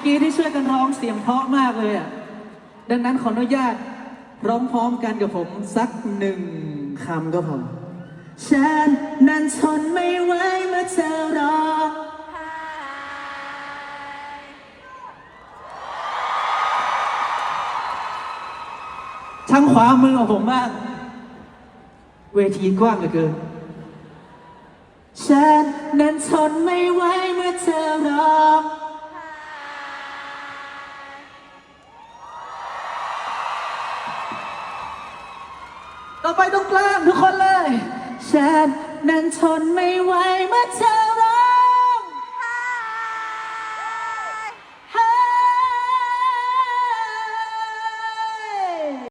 เมื่อกี้ที่ช่วยกันร้องเสียงเพราะมากเลยอะ ดังนั้นขออนุญาตร้องพร้อมกันกับผมสักหนึ่งคำก็พอ ฉันนั้นทนไม่ไหวเมื่อเธอรอทางขวามือของผมบ้างเวทีกว้างเหลือเกิน ฉันนั้นทนไม่ไหวเมื่อเธอร้อง ต่อไปตรงกลางทุกคนเลย ฉันนั้นทนไม่ไหวเมื่อเธอ